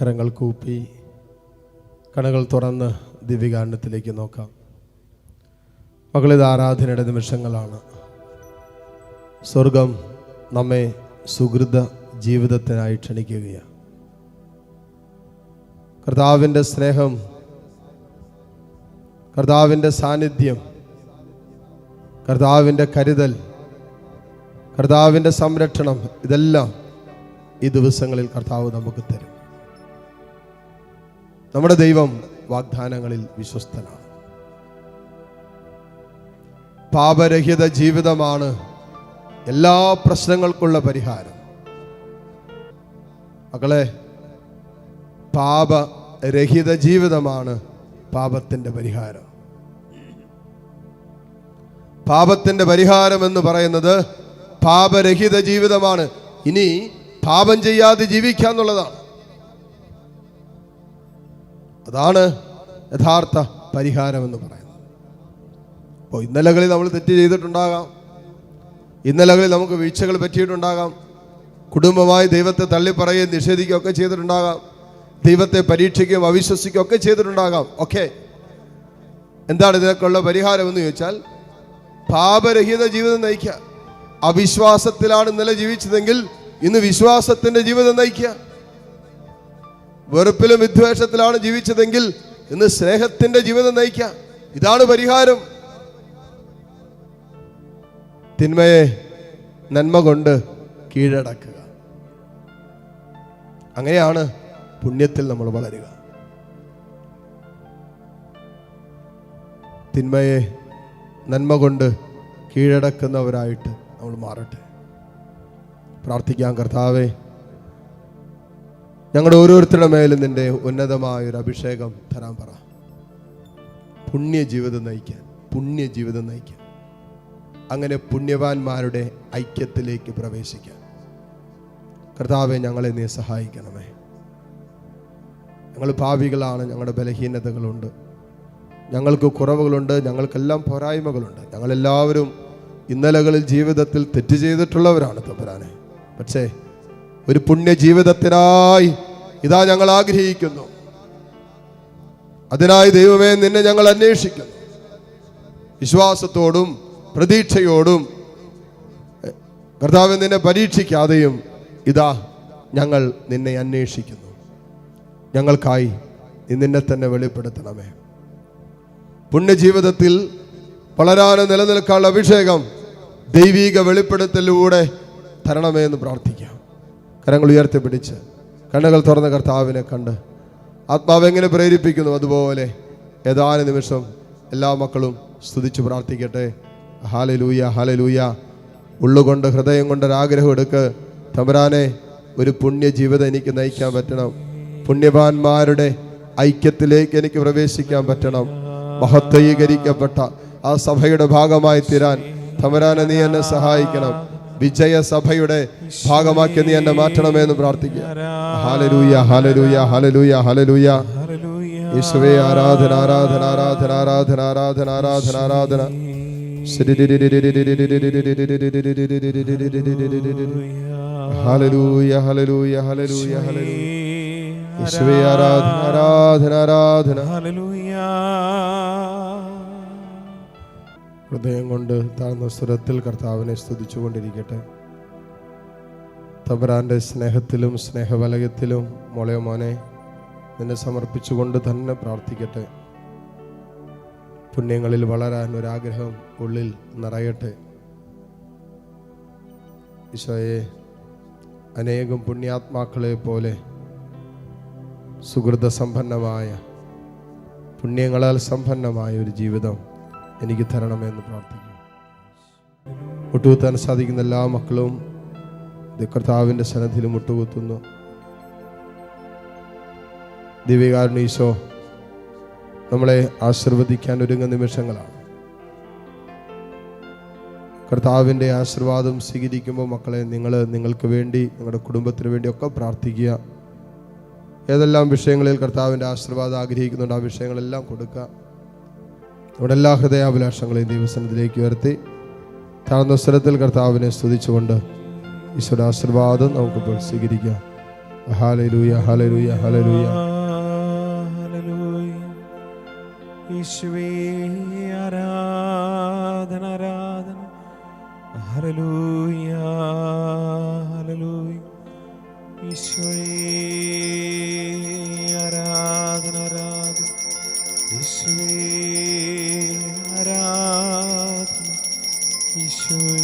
കരങ്ങൾ കൂപ്പി കണകൾ തുറന്ന് ദിവ്യകാരണത്തിലേക്ക് നോക്കാം. മകളിത് ആരാധനയുടെ നിമിഷങ്ങളാണ്. സ്വർഗം നമ്മെ സുഹൃത ജീവിതത്തിനായി ക്ഷണിക്കുകയാണ് കർത്താവിന്റെ സ്നേഹം കർത്താവിന്റെ സാന്നിധ്യം കർത്താവിന്റെ കരുതൽ കർത്താവിന്റെ സംരക്ഷണം ഇതെല്ലാം ഈ ദിവസങ്ങളിൽ കർത്താവ് നമുക്ക് തരും. നമ്മുടെ ദൈവം വാഗ്ദാനങ്ങളിൽ വിശ്വസ്തനാണ്. പാപരഹിത ജീവിതമാണ് എല്ലാ പ്രശ്നങ്ങൾക്കുള്ള പരിഹാരം. മകളെ പാപരഹിത ജീവിതമാണ് പാപത്തിന്റെ പരിഹാരം. പാപത്തിന്റെ പരിഹാരം എന്ന് പറയുന്നത് പാപരഹിത ജീവിതമാണ്. ഇനി പാപം ചെയ്യാതെ ജീവിക്കുക എന്നുള്ളതാണ്. അതാണ് യഥാർത്ഥ പരിഹാരം എന്ന് പറയുന്നത്. അപ്പോൾ ഇന്നലകളിൽ നമ്മൾ തെറ്റ് ചെയ്തിട്ടുണ്ടാകാം. ഇന്നലകളിൽ നമുക്ക് വീഴ്ചകൾ പറ്റിയിട്ടുണ്ടാകാം. കുടുംബമായി ദൈവത്തെ തള്ളിപ്പറയുകയും നിഷേധിക്കുകയും ഒക്കെ ചെയ്തിട്ടുണ്ടാകാം. ദൈവത്തെ പരീക്ഷിക്കുകയും അവിശ്വസിക്കുകയും ഒക്കെ ചെയ്തിട്ടുണ്ടാകാം. ഓക്കെ. എന്താണ് ഇതിനൊക്കെയുള്ള പരിഹാരം എന്ന് ചോദിച്ചാൽ പാപരഹിത ജീവിതം നയിക്കുക. അവിശ്വാസത്തിലാണ് ഇന്നലെ ജീവിച്ചതെങ്കിൽ ഇന്ന് വിശ്വാസത്തിന്റെ ജീവിതം നയിക്കുക. വെറുപ്പിലും വിദ്വേഷത്തിലാണ് ജീവിച്ചതെങ്കിൽ ഇന്ന് സ്നേഹത്തിന്റെ ജീവിതം നയിക്കാം. ഇതാണ് പരിഹാരം. തിന്മയെ നന്മ കൊണ്ട് കീഴടക്കുക. അങ്ങനെയാണ് പുണ്യത്തിൽ നമ്മൾ വളരുക. തിന്മയെ നന്മ കൊണ്ട് കീഴടക്കുന്നവരായിട്ട് നമ്മൾ മാറട്ടെ. പ്രാർത്ഥിക്കാം കർത്താവേ. ഞങ്ങളുടെ ഓരോരുത്തരുടെ മേലും നിന്റെ ഉന്നതമായൊരു അഭിഷേകം തരാൻ പറ. പുണ്യ ജീവിതം നയിക്കാൻ പുണ്യ ജീവിതം നയിക്കാൻ. അങ്ങനെ പുണ്യവാന്മാരുടെ ഐക്യത്തിലേക്ക് പ്രവേശിക്കാൻ. കർത്താവെ ഞങ്ങളെ നീ സഹായിക്കണമേ. ഞങ്ങൾ ഭാവികളാണ് ഞങ്ങളുടെ ബലഹീനതകളുണ്ട്. ഞങ്ങൾക്ക് കുറവുകളുണ്ട് ഞങ്ങൾക്കെല്ലാം പോരായ്മകളുണ്ട്. ഞങ്ങളെല്ലാവരും ഇന്നലകളിൽ ജീവിതത്തിൽ തെറ്റ് ചെയ്തിട്ടുള്ളവരാണ് തമ്പുരാനെ. പക്ഷേ ഒരു പുണ്യ ജീവിതത്തിനായി ഇതാ ഞങ്ങൾ ആഗ്രഹിക്കുന്നു. അതിനായി ദൈവമേ നിന്നെ ഞങ്ങൾ അന്വേഷിക്കുന്നു. വിശ്വാസത്തോടും പ്രതീക്ഷയോടും കർത്താവ് നിന്നെ പരീക്ഷിക്കാതെയും ഇതാ ഞങ്ങൾ നിന്നെ അന്വേഷിക്കുന്നു. ഞങ്ങൾക്കായി നീ നിന്നെ തന്നെ വെളിപ്പെടുത്തണമേ. പുണ്യജീവിതത്തിൽ വളരാനും നിലനിൽക്കാനുള്ള അഭിഷേകം ദൈവീക വെളിപ്പെടുത്തലിലൂടെ തരണമേ എന്ന് പ്രാർത്ഥിക്കാം. കരങ്ങൾ ഉയർത്തിപ്പിടിച്ച് കണ്ണുകൾ തുറന്ന കർത്താവിനെ കണ്ട് ആത്മാവ് എങ്ങനെ പ്രേരിപ്പിക്കുന്നു അതുപോലെ ഏതാനും നിമിഷം എല്ലാ മക്കളും സ്തുതിച്ച് പ്രാർത്ഥിക്കട്ടെ. ഹാലലൂയ ഹാലലൂയ ഉള്ളുകൊണ്ട് ഹൃദയം കൊണ്ട് ഒരാഗ്രഹം എടുക്ക്. തമ്പരാനെ ഒരു പുണ്യ ജീവിതം എനിക്ക് നയിക്കാൻ പറ്റണം. പുണ്യവാന്മാരുടെ ഐക്യത്തിലേക്ക് എനിക്ക് പ്രവേശിക്കാൻ പറ്റണം. മഹത്വീകരിക്കപ്പെട്ട ആ സഭയുടെ ഭാഗമായി തീരാൻ തമരാനെ നീ എന്നെ സഹായിക്കണം. വിജയ സഭയുടെ ഭാഗമാക്കി നീ എന്നെ മാറ്റണമേ എന്ന് പ്രാർത്ഥിക്കുക. ഹാലലൂയ ഹാലലൂയ ഹാലലൂയ ഹാലലൂയ യേശുവേ ആരാധന ആരാധന ആരാധന ആരാധന ആരാധന ആരാധന ആരാധന. ഹാലലൂയ ഹാലലൂയ ഹാലലൂയ ഹാലലൂയ യേശുവേ ആരാധന ആരാധന ആരാധന. ഹൃദയം കൊണ്ട് താഴ്ന്ന സ്വരത്തിൽ കർത്താവിനെ സ്തുതിച്ചുകൊണ്ടിരിക്കട്ടെ. തബരാന്റെ സ്നേഹത്തിലും സ്നേഹവലയത്തിലും മോളെ മോനെ നിന്നെ സമർപ്പിച്ചുകൊണ്ട് തന്നെ പ്രാർത്ഥിക്കട്ടെ. പുണ്യങ്ങളിൽ വളരാൻ ഒരാഗ്രഹം ഉള്ളിൽ നിറയട്ടെ. ഈശോയെ അനേകം പുണ്യാത്മാക്കളെ പോലെ സുഹൃത സമ്പന്നമായ പുണ്യങ്ങളാൽ സമ്പന്നമായ ഒരു ജീവിതം എനിക്ക് തരണമെന്ന് പ്രാർത്ഥിക്കുന്നു. മുട്ടുകുത്താൻ സാധിക്കുന്ന എല്ലാ മക്കളും ദുഃഖർത്താവിന്റെ സന്നദ്ധിയിൽ മുട്ടുകുത്തുന്നു. ദിവ്യകാരുണീശോ നമ്മളെ ആശീർവദിക്കാൻ ഒരുങ്ങുന്ന നിമിഷങ്ങളാണ്. കർത്താവിന്റെ ആശീർവാദം സ്വീകരിക്കുമ്പോൾ മക്കളെ നിങ്ങൾ നിങ്ങൾക്ക് വേണ്ടി നിങ്ങളുടെ കുടുംബത്തിന് വേണ്ടിയൊക്കെ പ്രാർത്ഥിക്കുക. ഏതെല്ലാം വിഷയങ്ങളിൽ കർത്താവിന്റെ ആശീർവാദം ആഗ്രഹിക്കുന്നുണ്ട് ആ വിഷയങ്ങളെല്ലാം കൊടുക്കുക. നമ്മുടെ എല്ലാ ഹൃദയാഭിലാഷങ്ങളെയും ദൈവസനത്തിലേക്ക് ഉയർത്തി താഴ്ന്ന സ്വരത്തിൽ കർത്താവിനെ സ്തുതിച്ചുകൊണ്ട് ഈശ്വര ആശീർവാദം നമുക്കിപ്പോൾ സ്വീകരിക്കാം. ഹാലലൂയ ഹാലലൂയ ഹാലലൂയ ആരാധന ആരാധന. ഈശോയേ ആരാധന ആരാധന. Shoo.